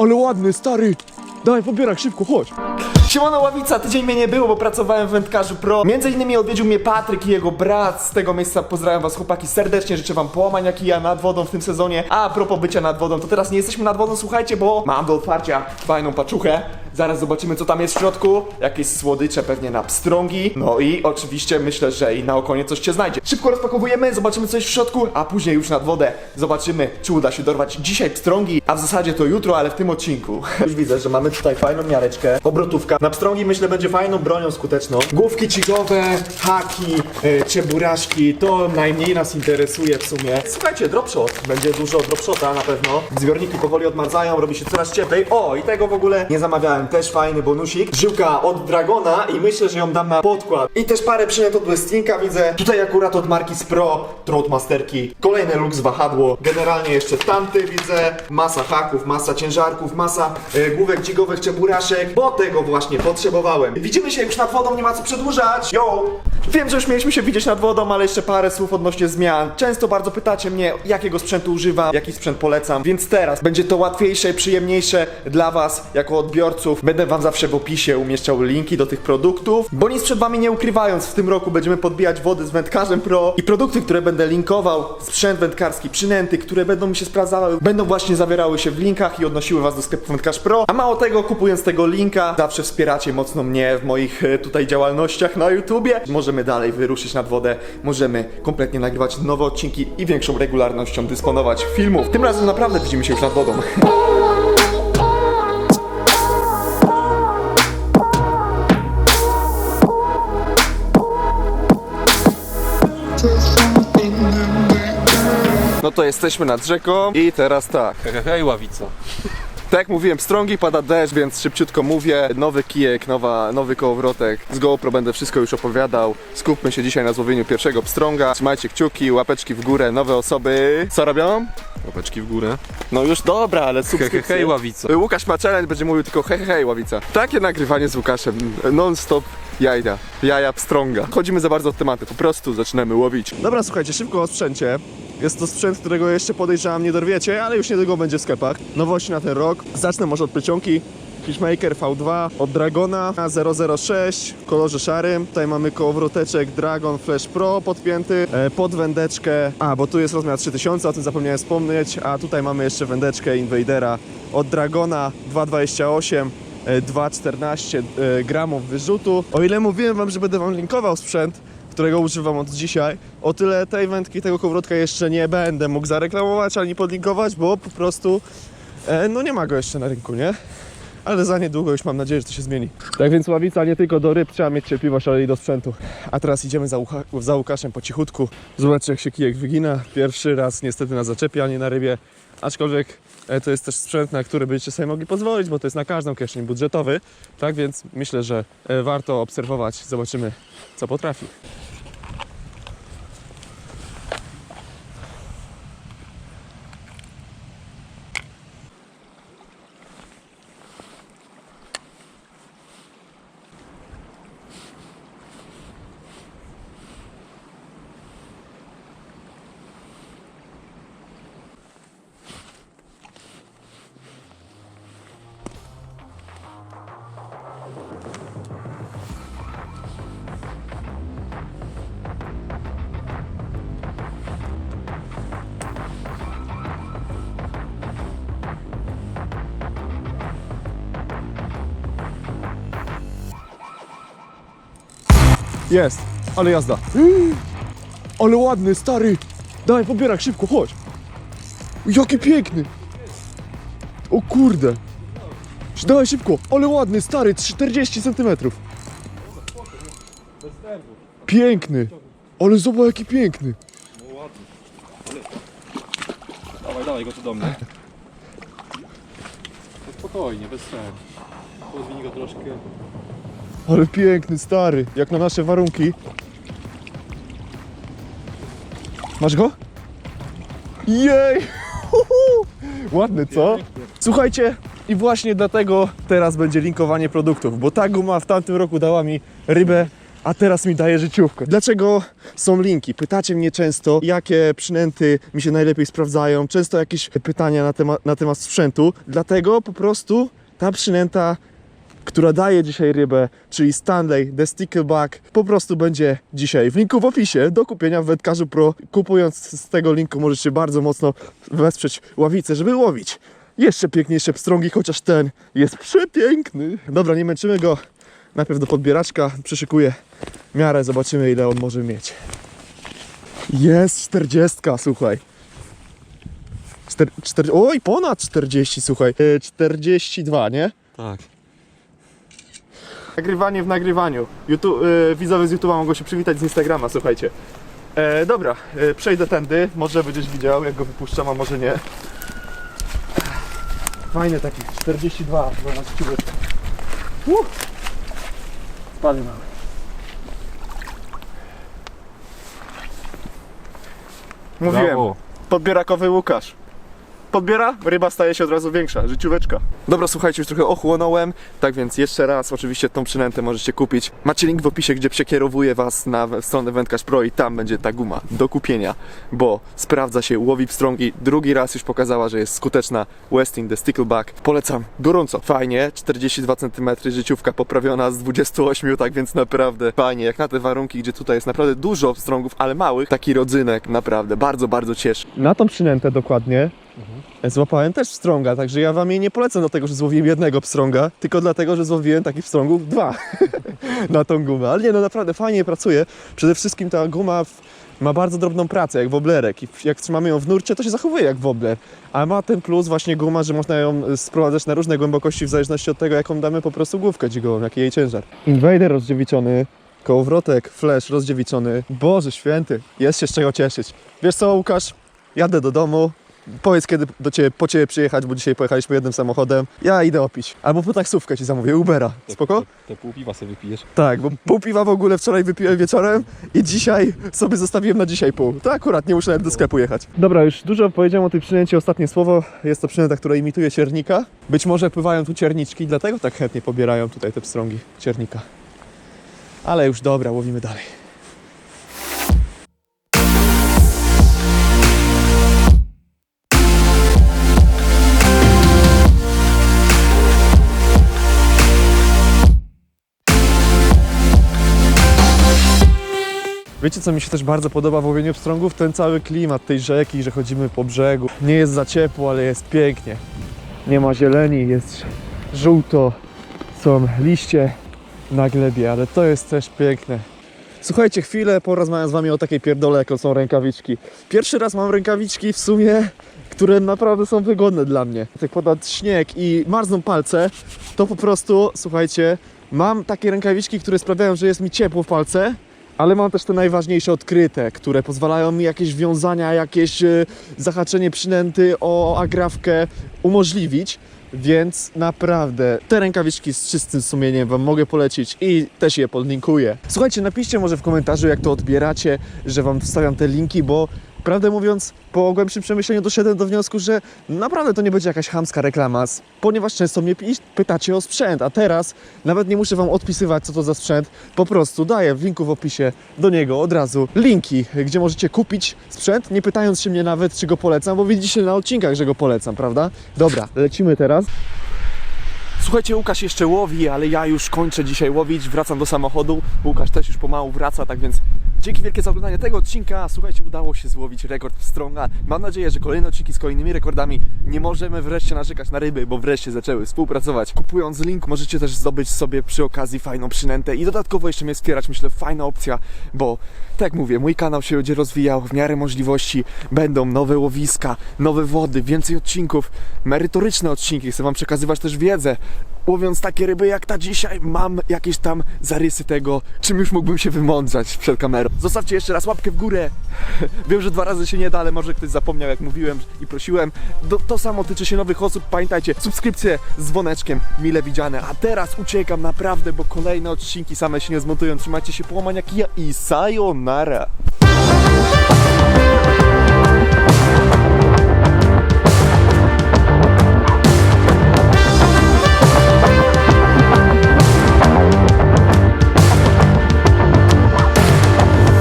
Ale ładny, stary. Dawaj, pobierak, szybko, chodź. Siemano Ławica, tydzień mnie nie było, bo pracowałem w Wędkarzu Pro. Między innymi odwiedził mnie Patryk i jego brat. Z tego miejsca pozdrawiam was chłopaki serdecznie, życzę wam połamania kija nad wodą w tym sezonie. A propos bycia nad wodą, to teraz nie jesteśmy nad wodą, słuchajcie, bo mam do otwarcia fajną paczuchę. Zaraz zobaczymy co tam jest w środku. Jakieś słodycze pewnie na pstrągi. No i oczywiście myślę, że i na okonie coś się znajdzie. Szybko rozpakowujemy, zobaczymy co jest w środku, a później już nad wodę zobaczymy, czy uda się dorwać dzisiaj pstrągi, a w zasadzie to jutro, ale w tym odcinku. Już widzę, że mamy tutaj fajną miareczkę, obrotówka. Na pstrągi myślę będzie fajną bronią skuteczną. Główki cigowe, haki, e, czeburaszki, to najmniej nas interesuje w sumie. Słuchajcie, dropshot. Będzie dużo dropshota na pewno. Zbiorniki powoli odmadzają, robi się coraz cieplej. O, i tego w ogóle nie zamawiałem. Też fajny bonusik. Żyłka od Dragona i myślę, że ją dam na podkład. I też parę przynęt od Westinka widzę. Tutaj akurat od marki Spro, Troutmasterki. Kolejne Lux wahadło. Generalnie jeszcze tamty widzę. Masa haków, masa ciężarków, masa e, główek dzigowych, czeburaszek, bo tego właśnie potrzebowałem. Widzimy się już nad wodą, nie ma co przedłużać. Yo! Wiem, że już mieliśmy się widzieć nad wodą, ale jeszcze parę słów odnośnie zmian. Często bardzo pytacie mnie, jakiego sprzętu używam, jaki sprzęt polecam, więc teraz będzie to łatwiejsze, przyjemniejsze dla Was jako odbiorców. Będę Wam zawsze w opisie umieszczał linki do tych produktów, bo nic przed Wami nie ukrywając, w tym roku będziemy podbijać wody z wędkarzem Pro i produkty, które będę linkował, sprzęt wędkarski, przynęty, które będą mi się sprawdzały, będą właśnie zawierały się w linkach i odnosiły Was do sklepu Wędkarz Pro. A mało tego, kupując tego linka, zawsze wspieracie mocno mnie w moich e, tutaj działalnościach na YouTubie. Możemy dalej wyruszyć nad wodę, możemy kompletnie nagrywać nowe odcinki i większą regularnością dysponować filmów. Tym razem naprawdę widzimy się już nad wodą. No to jesteśmy nad rzeką i teraz tak. Hej, ławica. Tak jak mówiłem, strągi pada deszcz, więc szybciutko mówię. Nowy kijek, nowa, nowy kołowrotek. Z GoPro będę wszystko już opowiadał. Skupmy się dzisiaj na złowieniu pierwszego pstrąga. Trzymajcie kciuki, łapeczki w górę, nowe osoby. Co robią? Łapeczki w górę. No już dobra, ale Hej, subskrypcje. hej, ławica. Łukasz ma challenge, będzie mówił tylko hej, hej, hej, ławica. Takie nagrywanie z Łukaszem, non-stop jajda, jaja pstrąga. Chodzimy za bardzo od tematu, po prostu zaczynamy łowić. Dobra, słuchajcie, szybko o sprzęcie. Jest to sprzęt, którego jeszcze podejrzewam nie dorwiecie, ale już niedługo będzie w sklepach. Nowości na ten rok. Zacznę może od plecionki. Fishmaker V2 od Dragona 006 w kolorze szarym. Tutaj mamy kołowroteczek Dragon Flash Pro podpięty e, pod wędeczkę. A, bo tu jest rozmiar 3000, o tym zapomniałem wspomnieć. A tutaj mamy jeszcze wędeczkę Invadera od Dragona 228 e, 2,14 e, gramów wyrzutu. O ile mówiłem wam, że będę wam linkował sprzęt, którego używam od dzisiaj, o tyle tej wędki, tego kołowrotka jeszcze nie będę mógł zareklamować ani podlinkować, bo po prostu e, no nie ma go jeszcze na rynku, nie? Ale za niedługo już mam nadzieję, że to się zmieni. Tak więc ławica nie tylko do ryb trzeba mieć cierpliwość, ale i do sprzętu. A teraz idziemy za, za Łukaszem po cichutku. Zobaczcie jak się kijek wygina. Pierwszy raz niestety na zaczepie, a nie na rybie. Aczkolwiek e, to jest też sprzęt, na który będziecie sobie mogli pozwolić, bo to jest na każdą kieszeń budżetowy. Tak więc myślę, że e, warto obserwować. Zobaczymy co potrafi. Jest, ale jazda. Ale ładny, stary. Dawaj, pobierak, szybko, chodź. Jaki piękny. O kurde. Dawaj szybko, ale ładny, stary, 40 cm. Piękny. Ale zobacz jaki piękny. Dawaj, dawaj go tu do mnie. Spokojnie, bez sen. Podwinij go troszkę. Ale piękny, stary. Jak na nasze warunki. Masz go? Jej! Ładny, co? Słuchajcie, i właśnie dlatego teraz będzie linkowanie produktów, bo ta guma w tamtym roku dała mi rybę a teraz mi daje życiówkę. Dlaczego są linki? Pytacie mnie często, jakie przynęty mi się najlepiej sprawdzają. Często jakieś pytania na na temat sprzętu. Dlatego po prostu ta przynęta która daje dzisiaj rybę, czyli Stanley The Stickleback, po prostu będzie dzisiaj w linku w opisie do kupienia w Wędkarzu Pro. Kupując z tego linku możecie bardzo mocno wesprzeć ławicę, żeby łowić jeszcze piękniejsze pstrągi, chociaż ten jest przepiękny. Dobra, nie męczymy go. Najpierw do podbieraczka przyszykuję miarę, zobaczymy ile on może mieć. Jest 40, słuchaj. Czter, czter, oj, ponad 40, słuchaj. E, 42, nie? Tak. Nagrywanie w nagrywaniu. YouTube, y, widzowie z YouTube'a mogą się przywitać z Instagrama, słuchajcie. E, dobra, e, przejdę tędy. Może będziesz widział, jak go wypuszczam, a może nie. Fajny taki, 42, zobacz ciubeczkę. Uh! Spadł mały. Mówiłem, Brawo. podbierakowy Łukasz. Podbiera, ryba staje się od razu większa, życióweczka. Dobra, słuchajcie, już trochę ochłonąłem, tak więc jeszcze raz, oczywiście tą przynętę możecie kupić. Macie link w opisie, gdzie przekierowuję was na stronę Wędkarz Pro i tam będzie ta guma do kupienia, bo sprawdza się, łowi pstrągi, drugi raz już pokazała, że jest skuteczna Westin The Stickleback. Polecam gorąco, fajnie, 42 cm, życiówka poprawiona z 28, tak więc naprawdę fajnie, jak na te warunki, gdzie tutaj jest naprawdę dużo pstrągów, ale małych, taki rodzynek naprawdę bardzo, bardzo cieszy. Na tą przynętę dokładnie złapałem też pstrąga, także ja wam jej nie polecam dlatego, że złowiłem jednego pstrąga, tylko dlatego, że złowiłem takich pstrągów dwa na tą gumę. Ale nie, no naprawdę fajnie pracuje. Przede wszystkim ta guma w, ma bardzo drobną pracę, jak woblerek i jak trzymamy ją w nurcie, to się zachowuje jak wobler. A ma ten plus właśnie guma, że można ją y, sprowadzać na różne głębokości w zależności od tego, jaką damy po prostu główkę dźgową, jaki jej ciężar. Invader rozdziewiczony, kołowrotek, flash rozdziewiczony. Boże święty, jest się z czego cieszyć. Wiesz co, Łukasz? Jadę do domu, Powiedz kiedy do ciebie, po ciebie przyjechać, bo dzisiaj pojechaliśmy jednym samochodem. Ja idę opić. Albo po taksówkę ci zamówię, Ubera. Spoko? Te, te pół piwa sobie wypijesz. Tak, bo pół piwa w ogóle wczoraj wypiłem wieczorem i dzisiaj sobie zostawiłem na dzisiaj pół. To akurat nie muszę nawet do sklepu jechać. Dobra, już dużo powiedziałem o tej przynęcie. Ostatnie słowo. Jest to przynęta, która imituje ciernika. Być może pływają tu cierniczki, dlatego tak chętnie pobierają tutaj te pstrągi ciernika. Ale już dobra, łowimy dalej. Wiecie, co mi się też bardzo podoba w łowieniu pstrągów? Ten cały klimat tej rzeki, że chodzimy po brzegu. Nie jest za ciepło, ale jest pięknie. Nie ma zieleni, jest żółto, są liście na glebie, ale to jest też piękne. Słuchajcie, chwilę porozmawiam z wami o takiej pierdole, jaką są rękawiczki. Pierwszy raz mam rękawiczki w sumie, które naprawdę są wygodne dla mnie. Jak pada śnieg i marzną palce, to po prostu, słuchajcie, mam takie rękawiczki, które sprawiają, że jest mi ciepło w palce, ale mam też te najważniejsze odkryte, które pozwalają mi jakieś wiązania, jakieś e, zahaczenie przynęty o agrafkę umożliwić. Więc naprawdę te rękawiczki z czystym sumieniem Wam mogę polecić i też je podlinkuję. Słuchajcie, napiszcie może w komentarzu, jak to odbieracie, że Wam wstawiam te linki, bo prawdę mówiąc, po głębszym przemyśleniu doszedłem do wniosku, że naprawdę to nie będzie jakaś chamska reklama, ponieważ często mnie pytacie o sprzęt, a teraz nawet nie muszę Wam odpisywać, co to za sprzęt, po prostu daję w linku w opisie do niego od razu linki, gdzie możecie kupić sprzęt, nie pytając się mnie nawet, czy go polecam, bo widzicie na odcinkach, że go polecam, prawda? Dobra, lecimy teraz. Słuchajcie, Łukasz jeszcze łowi, ale ja już kończę dzisiaj łowić, wracam do samochodu. Łukasz też już pomału wraca, tak więc dzięki wielkie za oglądanie tego odcinka. Słuchajcie, udało się złowić rekord pstrąga. Mam nadzieję, że kolejne odcinki z kolejnymi rekordami nie możemy wreszcie narzekać na ryby, bo wreszcie zaczęły współpracować. Kupując link możecie też zdobyć sobie przy okazji fajną przynętę i dodatkowo jeszcze mnie wspierać. Myślę, fajna opcja, bo tak jak mówię, mój kanał się będzie rozwijał w miarę możliwości. Będą nowe łowiska, nowe wody, więcej odcinków, merytoryczne odcinki. Chcę Wam przekazywać też wiedzę. Łowiąc takie ryby jak ta dzisiaj, mam jakieś tam zarysy tego, czym już mógłbym się wymądrzać przed kamerą. Zostawcie jeszcze raz łapkę w górę. Wiem, że dwa razy się nie da, ale może ktoś zapomniał, jak mówiłem i prosiłem. Do, to samo tyczy się nowych osób. Pamiętajcie, subskrypcje z dzwoneczkiem, mile widziane. A teraz uciekam naprawdę, bo kolejne odcinki same się nie zmontują. Trzymajcie się połamania kija i sayonara.